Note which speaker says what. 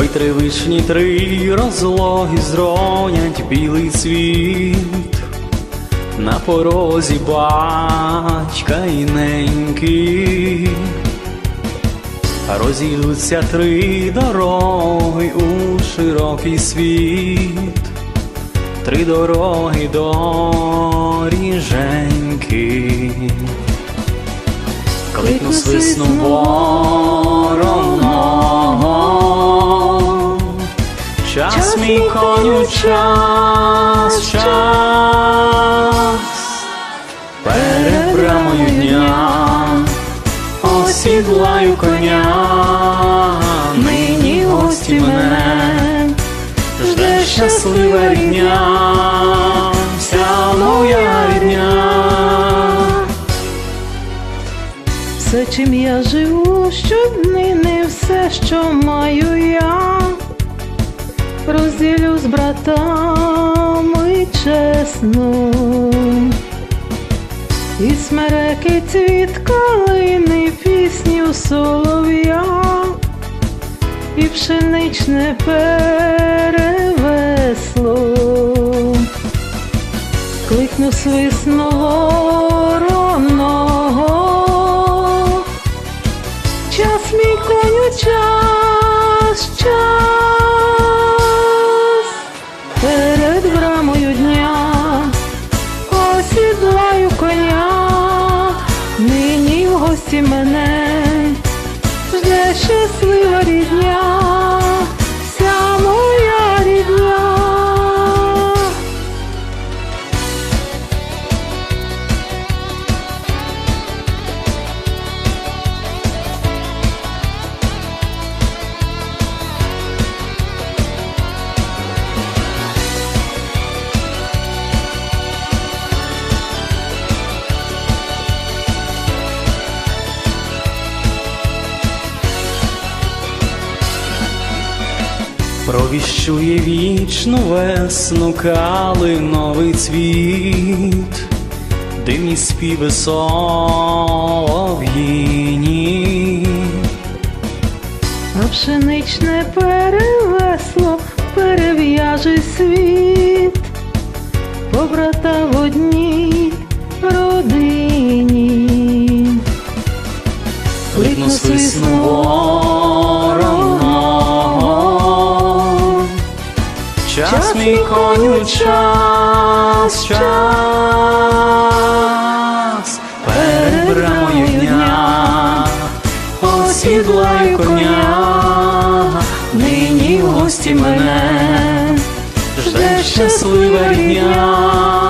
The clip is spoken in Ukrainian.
Speaker 1: Ой, три вишні, три розлоги зронять білий світ, на порозі батька і неньки, розійдуться три дороги у широкий світ, три дороги доріженьки. Кликну свисну час мій коню, час, час, перед брамою дня, осідлаю коня, нині гості мене, жде щаслива рідня, вся моя рідня.
Speaker 2: Все, чим я живу, щодни не все, що маю я, розділю з братами чесно. І смереки цвіт калини, пісню солов'я, і пшеничне перевесло. Кликну свисного гості мене, жде щаслива рідня,
Speaker 1: Провіщує вічну весну калиновий цвіт, дивні співи солов'їні.
Speaker 2: А пшеничне перевесло перев'яже світ, побрата в одній родині.
Speaker 1: Кликну свисну мій коню, час, час, перед брамою дня, осідлаю коня, нині в гості мене, жде щасливе рідня.